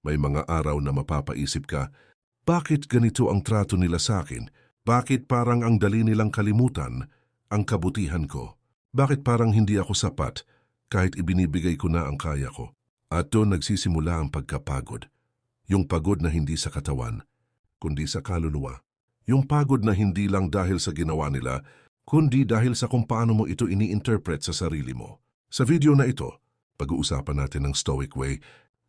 May mga araw na mapapaisip ka, bakit ganito ang trato nila sa akin? Bakit parang ang dali nilang kalimutan ang kabutihan ko? Bakit parang hindi ako sapat kahit ibinibigay ko na ang kaya ko? At doon nagsisimula ang pagkapagod. Yung pagod na hindi sa katawan, kundi sa kaluluwa. Yung pagod na hindi lang dahil sa ginawa nila, kundi dahil sa kung paano mo ito ini-interpret sa sarili mo. Sa video na ito, pag-uusapan natin ang stoic way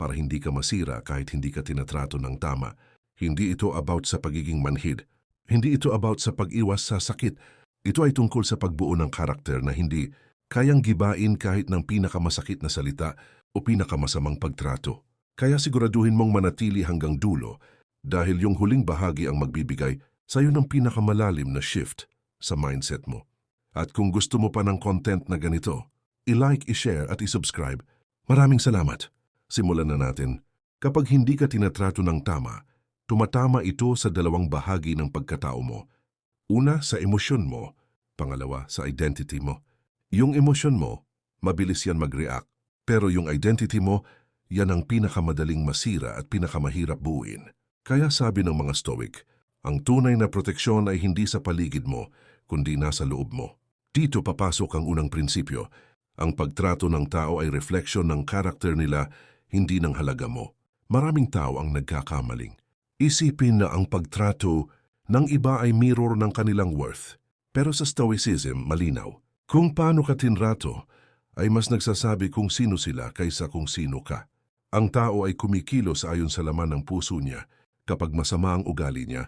para hindi ka masira kahit hindi ka tinatrato ng tama. Hindi ito about sa pagiging manhid. Hindi ito about sa pag-iwas sa sakit. Ito ay tungkol sa pagbuo ng karakter na hindi kayang gibain kahit ng pinakamasakit na salita o pinakamasamang pagtrato. Kaya siguraduhin mong manatili hanggang dulo dahil yung huling bahagi ang magbibigay sa'yo ng pinakamalalim na shift sa mindset mo. At kung gusto mo pa ng content na ganito, i-like, i-share at i-subscribe. Maraming salamat. Simulan na natin. Kapag hindi ka tinatrato ng tama, tumatama ito sa dalawang bahagi ng pagkatao mo. Una, sa emosyon mo. Pangalawa, sa identity mo. Yung emosyon mo, mabilis yan mag-react. Pero yung identity mo, yan ang pinakamadaling masira at pinakamahirap buuin. Kaya sabi ng mga stoic, ang tunay na proteksyon ay hindi sa paligid mo, kundi nasa loob mo. Dito papasok ang unang prinsipyo. Ang pagtrato ng tao ay refleksyon ng karakter nila, hindi ng halaga mo. Maraming tao ang nagkakamaling. Isipin na ang pagtrato ng iba ay mirror ng kanilang worth. Pero sa Stoicism, malinaw. Kung paano ka tinrato, ay mas nagsasabi kung sino sila kaysa kung sino ka. Ang tao ay kumikilos ayon sa laman ng puso niya. Kapag masama ang ugali niya,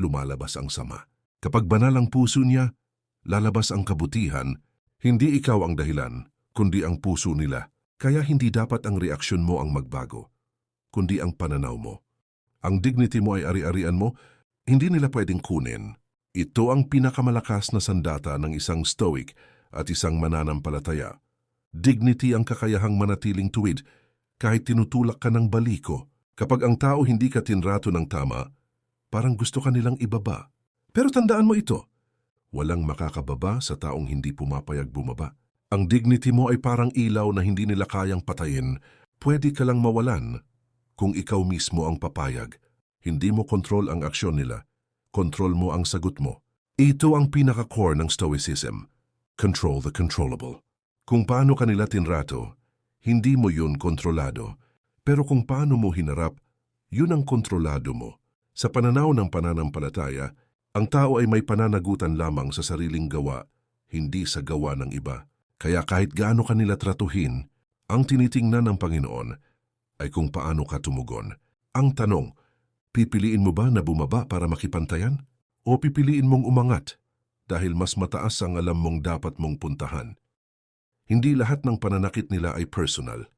lumalabas ang sama. Kapag banal ang puso niya, lalabas ang kabutihan. Hindi ikaw ang dahilan, kundi ang puso nila. Kaya hindi dapat ang reaksyon mo ang magbago, kundi ang pananaw mo. Ang dignity mo ay ari-arian mo, hindi nila pwedeng kunin. Ito ang pinakamalakas na sandata ng isang stoic at isang mananampalataya. Dignity ang kakayahang manatiling tuwid kahit tinutulak ka ng baliko. Kapag ang tao hindi ka tinrato ng tama, parang gusto ka nilang ibaba. Pero tandaan mo ito, walang makakababa sa taong hindi pumapayag bumaba. Ang dignity mo ay parang ilaw na hindi nila kayang patayin. Pwede ka lang mawalan kung ikaw mismo ang papayag. Hindi mo kontrol ang aksyon nila. Kontrol mo ang sagot mo. Ito ang pinaka-core ng Stoicism. Control the controllable. Kung paano kanila tinrato, hindi mo yun kontrolado. Pero kung paano mo hinarap, yun ang kontrolado mo. Sa pananaw ng pananampalataya, ang tao ay may pananagutan lamang sa sariling gawa, hindi sa gawa ng iba. Kaya kahit gaano kanila tratuhin, ang tinitingnan ng Panginoon ay kung paano ka tumugon. Ang tanong, pipiliin mo ba na bumaba para makipantayan? O pipiliin mong umangat dahil mas mataas ang alam mong dapat mong puntahan? Hindi lahat ng pananakit nila ay personal.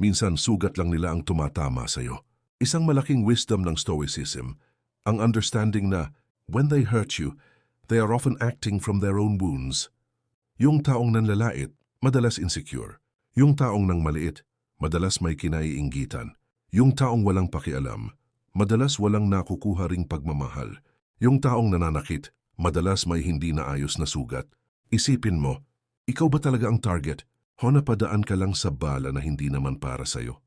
Minsan sugat lang nila ang tumatama sa iyo. Isang malaking wisdom ng Stoicism, ang understanding na when they hurt you, they are often acting from their own wounds. Yung taong nanlalait, madalas insecure. Yung taong nang maliit, madalas may kinaiinggitan. Yung taong walang pakialam, madalas walang nakukuha ring pagmamahal. Yung taong nananakit, madalas may hindi naayos na sugat. Isipin mo, ikaw ba talaga ang target o napadaan ka lang sa bala na hindi naman para sa'yo?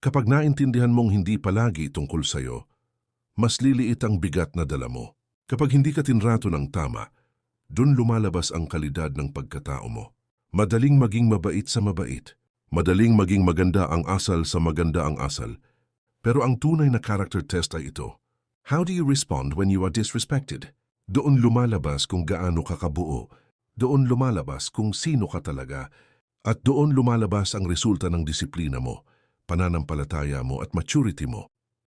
Kapag naintindihan mong hindi palagi tungkol sa'yo, mas liliit ang bigat na dala mo. Kapag hindi ka tinrato ng tama, dun lumalabas ang kalidad ng pagkatao mo. Madaling maging mabait sa mabait. Madaling maging maganda ang asal sa maganda ang asal. Pero ang tunay na character test ay ito. How do you respond when you are disrespected? Doon lumalabas kung gaano ka kabuo. Doon lumalabas kung sino ka talaga. At doon lumalabas ang resulta ng disiplina mo, pananampalataya mo at maturity mo.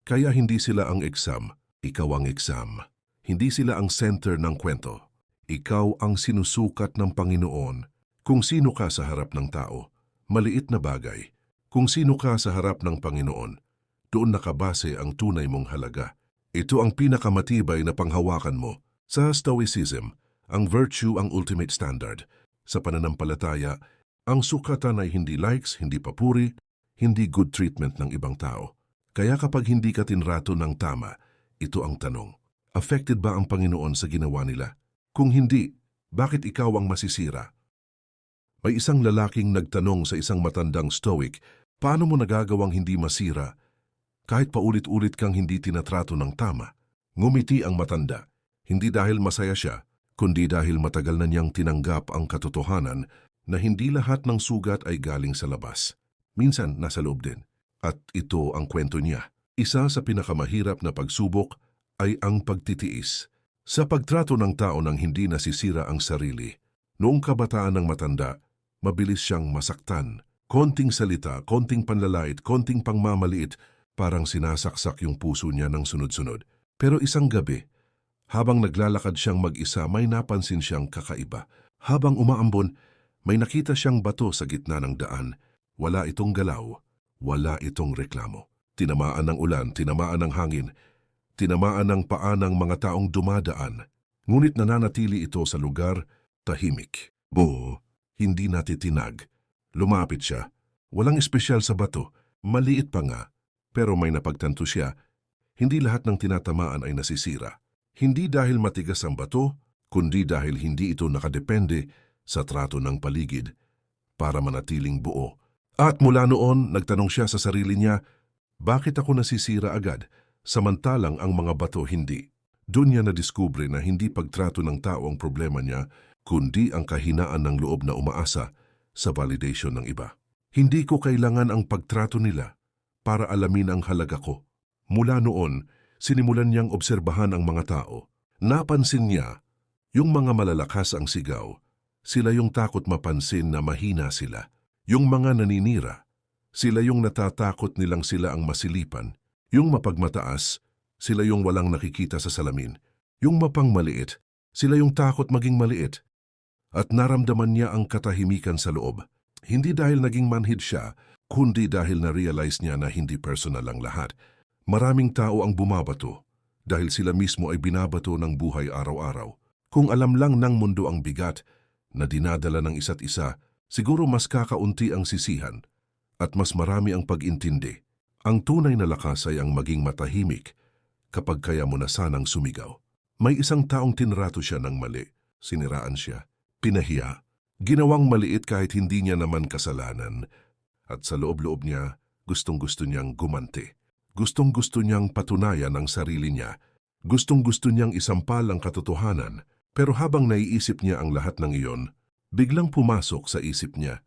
Kaya hindi sila ang exam, ikaw ang exam. Hindi sila ang center ng kwento. Ikaw ang sinusukat ng Panginoon kung sino ka sa harap ng tao. Maliit na bagay. Kung sino ka sa harap ng Panginoon, doon nakabase ang tunay mong halaga. Ito ang pinakamatibay na panghawakan mo. Sa Stoicism, ang virtue ang ultimate standard. Sa pananampalataya, ang sukatan ay hindi likes, hindi papuri, hindi good treatment ng ibang tao. Kaya kapag hindi ka tinrato ng tama, ito ang tanong. Affected ba ang Panginoon sa ginawa nila? Kung hindi, bakit ikaw ang masisira? May isang lalaking nagtanong sa isang matandang stoic, paano mo nagagawang hindi masira Kahit paulit-ulit kang hindi tinatrato ng tama, ngumiti ang matanda. Hindi dahil masaya siya, kundi dahil matagal na niyang tinanggap ang katotohanan na hindi lahat ng sugat ay galing sa labas. Minsan nasa loob din. At ito ang kwento niya. Isa sa pinakamahirap na pagsubok ay ang pagtitiis. Sa pagtrato ng tao nang hindi nasisira ang sarili, noong kabataan ng matanda, mabilis siyang masaktan. Konting salita, konting panlalait, konting pangmamaliit, parang sinasaksak yung puso niya ng sunod-sunod. Pero isang gabi, habang naglalakad siyang mag-isa, may napansin siyang kakaiba. Habang umaambon, may nakita siyang bato sa gitna ng daan. Wala itong galaw, wala itong reklamo. Tinamaan ng ulan, tinamaan ng hangin, tinamaan ng paa ng mga taong dumadaan. Ngunit nananatili ito sa lugar, tahimik. Buo, hindi natitinag. Lumapit siya. Walang espesyal sa bato. Maliit pa nga. Pero may napagtanto siya. Hindi lahat ng tinatamaan ay nasisira. Hindi dahil matigas ang bato, kundi dahil hindi ito nakadepende sa trato ng paligid para manatiling buo. At mula noon, nagtanong siya sa sarili niya, bakit ako nasisira agad, samantalang ang mga bato hindi? Doon niya nadiskubre na hindi pagtrato ng tao ang problema niya, kundi ang kahinaan ng loob na umaasa sa validation ng iba. Hindi ko kailangan ang pagtrato nila para alamin ang halaga ko. Mula noon, sinimulan niyang obserbahan ang mga tao. Napansin niya, yung mga malalakas ang sigaw, sila yung takot mapansin na mahina sila. Yung mga naninira, sila yung natatakot nilang sila ang masilipan. Yung mapagmataas, sila yung walang nakikita sa salamin. Yung mapangmaliit, sila yung takot maging maliit. At naramdaman niya ang katahimikan sa loob. Hindi dahil naging manhid siya, kundi dahil na-realize niya na hindi personal ang lahat. Maraming tao ang bumabato dahil sila mismo ay binabato ng buhay araw-araw. Kung alam lang ng mundo ang bigat na dinadala ng isa't isa, siguro mas kakaunti ang sisihan at mas marami ang pag-intindi. Ang tunay na lakas ay ang maging matahimik kapag kaya mo na sanang sumigaw. May isang taong tinrato siya ng mali. Siniraan siya. Pinahiya. Ginawang maliit kahit hindi niya naman kasalanan. At sa loob-loob niya, gustong-gusto niyang gumanti. Gustong-gusto niyang patunayan ang sarili niya. Gustong-gusto niyang isampal ang katotohanan. Pero habang naiisip niya ang lahat ng iyon, biglang pumasok sa isip niya.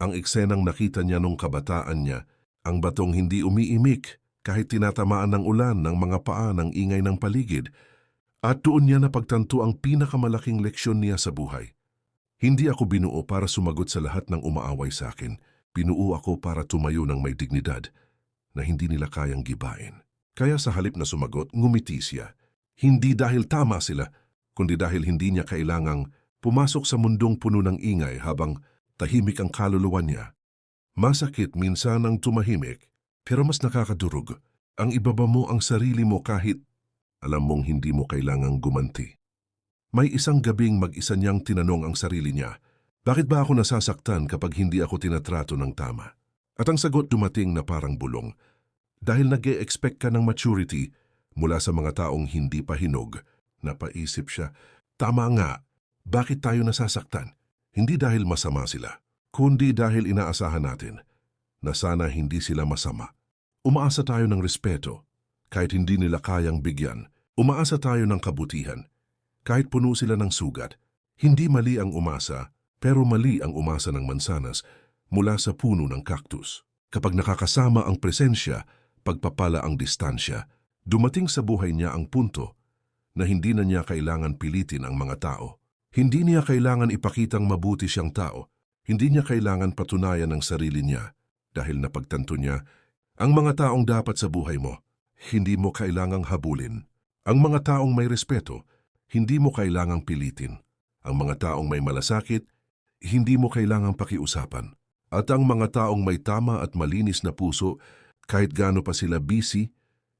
Ang eksenang nakita niya nung kabataan niya, ang batong hindi umiimik kahit tinatamaan ng ulan ng mga paa ng ingay ng paligid. At doon niya napagtanto ang pinakamalaking leksyon niya sa buhay. Hindi ako binuo para sumagot sa lahat ng umaaway sa akin. Binuo ako para tumayo ng may dignidad na hindi nila kayang gibain. Kaya sa halip na sumagot, ngumiti siya. Hindi dahil tama sila, kundi dahil hindi niya kailangang pumasok sa mundong puno ng ingay habang tahimik ang kaluluwa niya. Masakit minsan ang tumahimik, pero mas nakakadurog. Ang ibaba mo ang sarili mo kahit alam mong hindi mo kailangang gumanti. May isang gabing mag-isa niyang tinanong ang sarili niya, bakit ba ako nasasaktan kapag hindi ako tinatrato ng tama? At ang sagot dumating na parang bulong, dahil nag expect ka ng maturity mula sa mga taong hindi pa hinog, napaisip siya, tama nga, bakit tayo nasasaktan? Hindi dahil masama sila, kundi dahil inaasahan natin na sana hindi sila masama. Umaasa tayo ng respeto, kahit hindi nila kayang bigyan. Umaasa tayo ng kabutihan, kahit puno sila ng sugat. Hindi mali ang umasa, pero mali ang umasa ng mansanas mula sa puno ng cactus. Kapag nakakasama ang presensya, pagpapala ang distansya, dumating sa buhay niya ang punto na hindi na niya kailangan pilitin ang mga tao. Hindi niya kailangan ipakitang mabuti siyang tao. Hindi niya kailangan patunayan ang sarili niya dahil napagtanto niya ang mga taong dapat sa buhay mo, hindi mo kailangang habulin. Ang mga taong may respeto, hindi mo kailangang pilitin. Ang mga taong may malasakit, hindi mo kailangang pakiusapan. At ang mga taong may tama at malinis na puso, kahit gaano pa sila busy,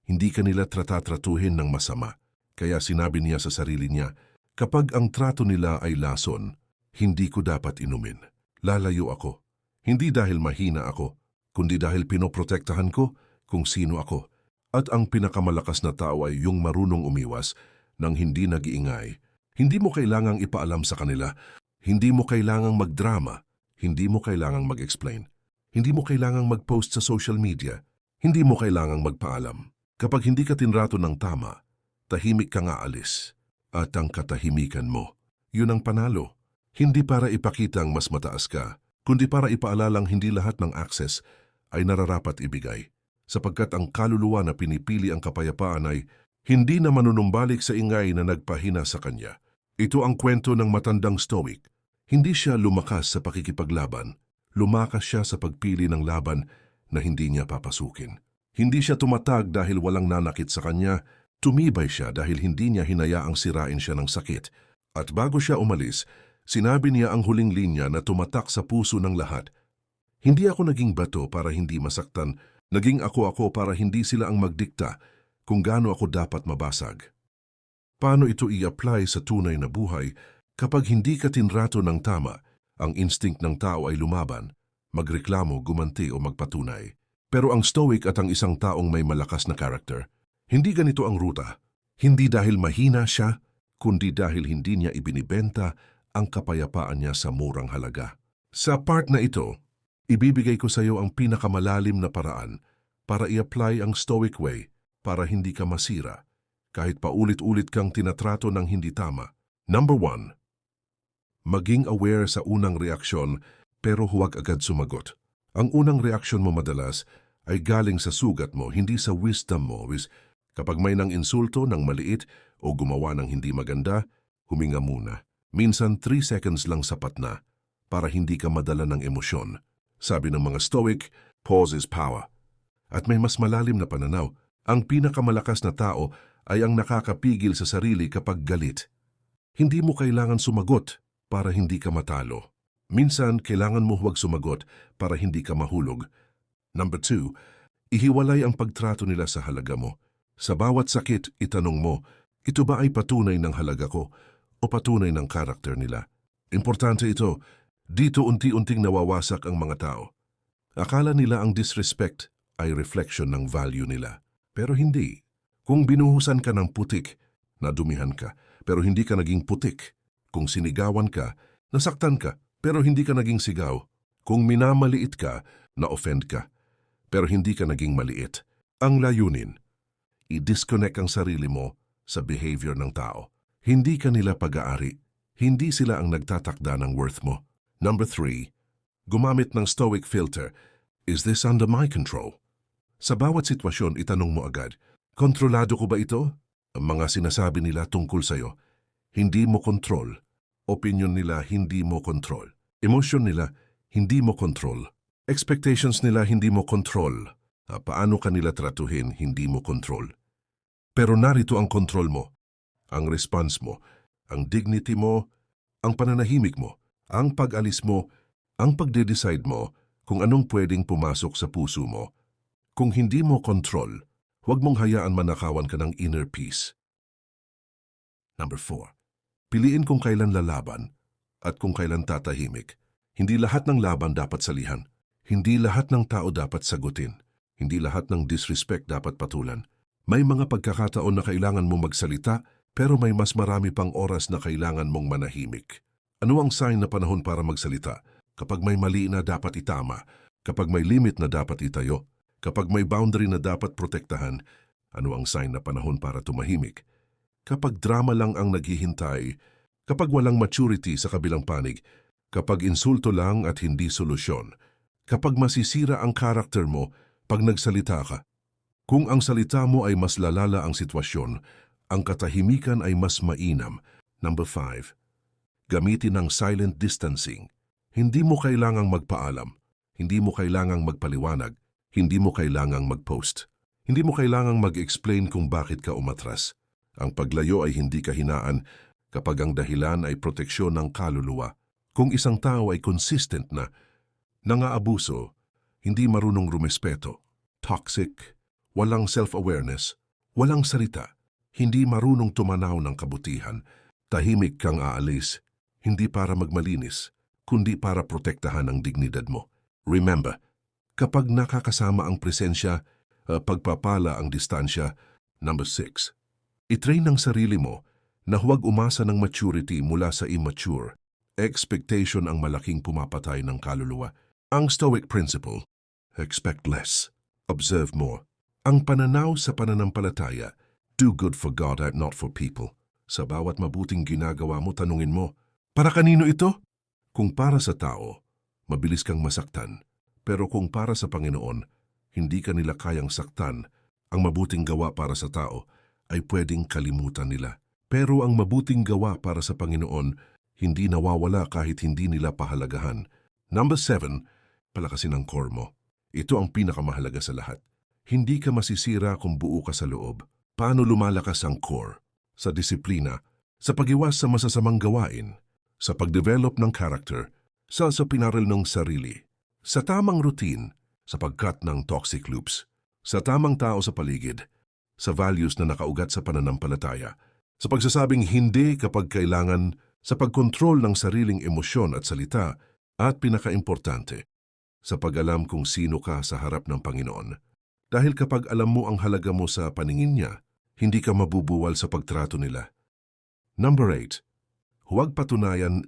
hindi kanila tratatratuhin ng masama. Kaya sinabi niya sa sarili niya, kapag ang trato nila ay lason, hindi ko dapat inumin. Lalayo ako. Hindi dahil mahina ako, kundi dahil pinoprotektahan ko kung sino ako. At ang pinakamalakas na tao ay yung marunong umiwas nang hindi nag-iingay. Hindi mo kailangang ipaalam sa kanila. Hindi mo kailangang magdrama. Hindi mo kailangang mag-explain. Hindi mo kailangang mag-post sa social media. Hindi mo kailangang magpaalam. Kapag hindi ka tinrato ng tama, tahimik ka nga alis. At ang katahimikan mo, yun ang panalo. Hindi para ipakitang mas mataas ka, kundi para ipaalalang hindi lahat ng access ay nararapat ibigay. Sapagkat ang kaluluwa na pinipili ang kapayapaan ay hindi na manunumbalik sa ingay na nagpahina sa kanya. Ito ang kwento ng matandang stoic. Hindi siya lumakas sa pakikipaglaban. Lumakas siya sa pagpili ng laban na hindi niya papasukin. Hindi siya tumatag dahil walang nanakit sa kanya, tumibay siya dahil hindi niya hinayaang sirain siya ng sakit. At bago siya umalis, sinabi niya ang huling linya na tumatak sa puso ng lahat. Hindi ako naging bato para hindi masaktan, naging ako ako para hindi sila ang magdikta kung gaano ako dapat mabasag. Paano ito i-apply sa tunay na buhay kapag hindi ka tinrato ng tama, ang instinct ng tao ay lumaban, magreklamo, gumanti o magpatunay. Pero ang stoic at ang isang taong may malakas na character, hindi ganito ang ruta. Hindi dahil mahina siya, kundi dahil hindi niya ibinibenta ang kapayapaan niya sa murang halaga. Sa part na ito, ibibigay ko sa iyo ang pinakamalalim na paraan para i-apply ang stoic way para hindi ka masira kahit paulit-ulit kang tinatrato ng hindi tama. Number one, maging aware sa unang reaksyon pero huwag agad sumagot. Ang unang reaksyon mo madalas ay galing sa sugat mo, hindi sa wisdom mo. Kapag may nang insulto ng maliit o gumawa ng hindi maganda, huminga muna. Minsan 3 seconds lang sapat na para hindi ka madala ng emosyon. Sabi ng mga Stoic, pause is power. At may mas malalim na pananaw, ang pinakamalakas na tao ay ang nakakapigil sa sarili kapag galit. Hindi mo kailangan sumagot para hindi ka matalo. Minsan, kailangan mo huwag sumagot para hindi ka mahulog. Number two, ihiwalay ang pagtrato nila sa halaga mo. Sa bawat sakit, itanong mo, ito ba ay patunay ng halaga ko o patunay ng karakter nila? Importante ito, dito unti-unting nawawasak ang mga tao. Akala nila ang disrespect ay reflection ng value nila. Pero hindi. Kung binuhusan ka ng putik, nadumihan ka, pero hindi ka naging putik. Kung sinigawan ka, nasaktan ka, pero hindi ka naging sigaw. Kung minamaliit ka, na-offend ka, pero hindi ka naging maliit. Ang layunin, i-disconnect ang sarili mo sa behavior ng tao. Hindi ka nila pag-aari. Hindi sila ang nagtatakda ng worth mo. Number three, gumamit ng stoic filter. Is this under my control? Sa bawat sitwasyon, itanong mo agad, kontrolado ko ba ito? Ang mga sinasabi nila tungkol sa'yo, hindi mo kontrol. Opinion nila, hindi mo kontrol. Emotion nila, hindi mo kontrol. Expectations nila, hindi mo kontrol. Ah, Paano ka nila tratuhin, hindi mo kontrol. Pero narito ang kontrol mo, ang response mo, ang dignity mo, ang pananahimik mo, ang pag-alis mo, ang pagde-decide mo kung anong pwedeng pumasok sa puso mo. Kung hindi mo kontrol, huwag mong hayaan manakawan ka ng inner peace. Number 4. Piliin kung kailan lalaban at kung kailan tatahimik. Hindi lahat ng laban dapat salihan. Hindi lahat ng tao dapat sagutin. Hindi lahat ng disrespect dapat patulan. May mga pagkakataon na kailangan mong magsalita pero may mas marami pang oras na kailangan mong manahimik. Ano ang sign na panahon para magsalita? Kapag may mali na dapat itama, kapag may limit na dapat itayo, kapag may boundary na dapat protektahan, ano ang sign na panahon para tumahimik? Kapag drama lang ang naghihintay, kapag walang maturity sa kabilang panig, kapag insulto lang at hindi solusyon, kapag masisira ang karakter mo pag nagsalita ka. Kung ang salita mo ay mas lalala ang sitwasyon, ang katahimikan ay mas mainam. Number 5. Gamitin ang silent distancing. Hindi mo kailangang magpaalam. Hindi mo kailangang magpaliwanag. Hindi mo kailangang mag-post. Hindi mo kailangang mag-explain kung bakit ka umatras. Ang paglayo ay hindi kahinaan kapag ang dahilan ay proteksyon ng kaluluwa. Kung isang tao ay consistent na, nangaabuso, hindi marunong rumespeto, toxic, walang self-awareness, walang salita, hindi marunong tumanaw ng kabutihan, tahimik kang aalis, hindi para magmalinis, kundi para protektahan ang dignidad mo. Remember, kapag nakakasama ang presensya, uh, pagpapala ang distansya, number 6. Itrain ng sarili mo na huwag umasa ng maturity mula sa immature. Expectation ang malaking pumapatay ng kaluluwa. Ang Stoic Principle, expect less. Observe mo. Ang pananaw sa pananampalataya, do good for God and not for people. Sa bawat mabuting ginagawa mo, tanungin mo, para kanino ito? Kung para sa tao, mabilis kang masaktan. Pero kung para sa Panginoon, hindi ka nila kayang saktan. Ang mabuting gawa para sa tao ay pwedeng kalimutan nila. Pero ang mabuting gawa para sa Panginoon, hindi nawawala kahit hindi nila pahalagahan. Number seven, palakasin ang core mo. Ito ang pinakamahalaga sa lahat. Hindi ka masisira kung buo ka sa loob. Paano lumalakas ang core? Sa disiplina, sa pagiwas sa masasamang gawain, sa pagdevelop ng character, sa sa pinaral ng sarili, sa tamang routine, sa pagkat ng toxic loops, sa tamang tao sa paligid, sa values na nakaugat sa pananampalataya, sa pagsasabing hindi kapag kailangan, sa pagkontrol ng sariling emosyon at salita, at pinakaimportante, sa pag-alam kung sino ka sa harap ng Panginoon. Dahil kapag alam mo ang halaga mo sa paningin niya, hindi ka mabubuwal sa pagtrato nila. Number 8. Huwag patunayan,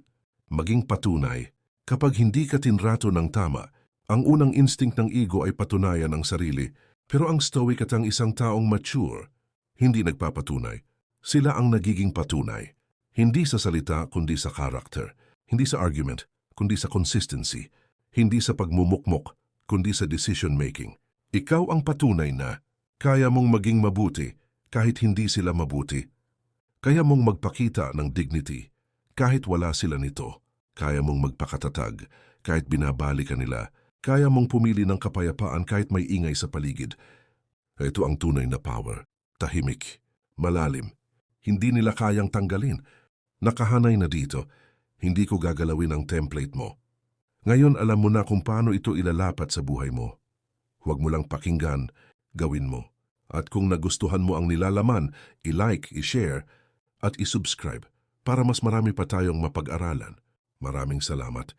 maging patunay. Kapag hindi ka tinrato ng tama, ang unang instinct ng ego ay patunayan ang sarili, pero ang stoic at ang isang taong mature, hindi nagpapatunay. Sila ang nagiging patunay. Hindi sa salita, kundi sa character. Hindi sa argument, kundi sa consistency. Hindi sa pagmumukmok, kundi sa decision making. Ikaw ang patunay na kaya mong maging mabuti kahit hindi sila mabuti. Kaya mong magpakita ng dignity kahit wala sila nito. Kaya mong magpakatatag kahit binabali ka nila. Kaya mong pumili ng kapayapaan kahit may ingay sa paligid. Ito ang tunay na power. Tahimik, malalim. Hindi nila kayang tanggalin. Nakahanay na dito. Hindi ko gagalawin ang template mo. Ngayon alam mo na kung paano ito ilalapat sa buhay mo. Huwag mo lang pakinggan, gawin mo. At kung nagustuhan mo ang nilalaman, i-like, i-share, at i-subscribe para mas marami pa tayong mapag-aralan. Maraming salamat.